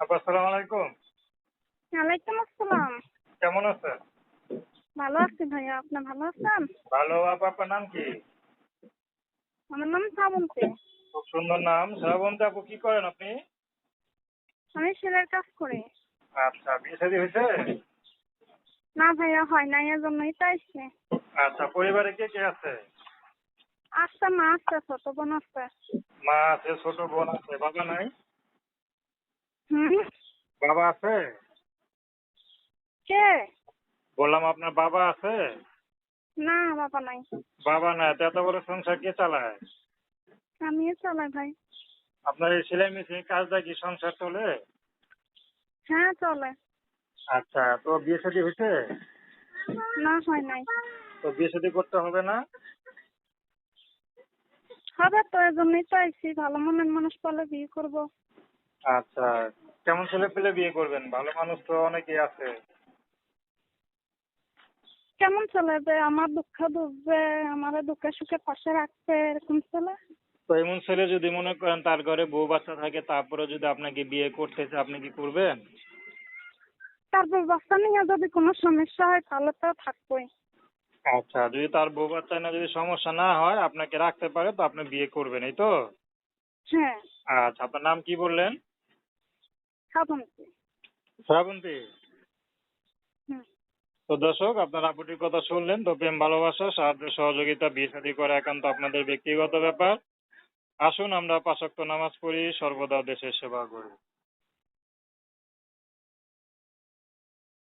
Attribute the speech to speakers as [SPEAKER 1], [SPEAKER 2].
[SPEAKER 1] আপা আসসালামু আলাইকুম।
[SPEAKER 2] ওয়ালাইকুম আসসালাম।
[SPEAKER 1] কেমন আছেন?
[SPEAKER 2] ভালো আছি ভাইয়া আপনি ভালো আছেন?
[SPEAKER 1] ভালো আপা আপনার নাম কি?
[SPEAKER 2] আমার নাম শ্রাবন্তী।
[SPEAKER 1] খুব সুন্দর নাম। শ্রাবন্তী আপু কি করেন আপনি?
[SPEAKER 2] আমি সেলের কাজ করি।
[SPEAKER 1] আচ্ছা বিয়ে শাদী হয়েছে?
[SPEAKER 2] না ভাইয়া হয় নাই এর জন্যই তো আসছে
[SPEAKER 1] আচ্ছা পরিবারে কে কে আছে?
[SPEAKER 2] আসছে মা আসছে ছোট বোন আসছে
[SPEAKER 1] মা আছে ছোট বোন আছে বাবা নাই? বাবা আছে?
[SPEAKER 2] কে?
[SPEAKER 1] বললাম আপনার বাবা আছে?
[SPEAKER 2] না বাবা নাই।
[SPEAKER 1] বাবা নাই এত বড় সংসার কে চালায়?
[SPEAKER 2] আমিও চালাই ভাই।
[SPEAKER 1] আপনার এই সেলাই মেশিন কাজটা কি সংসার চলে?
[SPEAKER 2] হ্যাঁ চলে।
[SPEAKER 1] আচ্ছা তো বিয়ে শাদী হয়েছে?
[SPEAKER 2] না হয় নাই।
[SPEAKER 1] তো বিয়ে শাদী করতে হবে না?
[SPEAKER 2] হবে তো এর জন্যই তো আইসি ভালো মনের মানুষ পালে বিয়ে করব।
[SPEAKER 1] আচ্ছা কেমন ছেলে পেলে বিয়ে করবেন? ভালো মানুষ তো অনেকেই আছে।
[SPEAKER 2] কেমন চলে যে আমার দুঃখ বুঝবে আমার দুঃখে সুখে পাশে রাখবে এরকম চলে
[SPEAKER 1] তো এমন ছেলে যদি মনে করেন তার ঘরে বউ বাচ্চা থাকে তারপরে যদি আপনাকে বিয়ে করতে চায় আপনি কি করবেন?
[SPEAKER 2] তারপর বাচ্চা নিয়ে যদি কোনো সমস্যা হয় তাহলে তো থাকবোই।
[SPEAKER 1] আচ্ছা যদি তার বউ বাচ্চা না যদি সমস্যা না হয় আপনাকে রাখতে পারে তো আপনি বিয়ে করবেন এই তো?
[SPEAKER 2] হ্যাঁ।
[SPEAKER 1] আচ্ছা আপনার নাম কি বললেন?
[SPEAKER 2] শ্রাবন্তী।
[SPEAKER 1] শ্রাবন্তী? তো দর্শক আপনার আপুটির কথা শুনলেন তো প্রেম ভালোবাসা সাহায্য সহযোগিতা বিয়ে শাদী করা একান্ত আপনাদের ব্যক্তিগত ব্যাপার। আসুন আমরা পাঁচক্ত নামাজ পড়ি সর্বদা দেশের সেবা করি।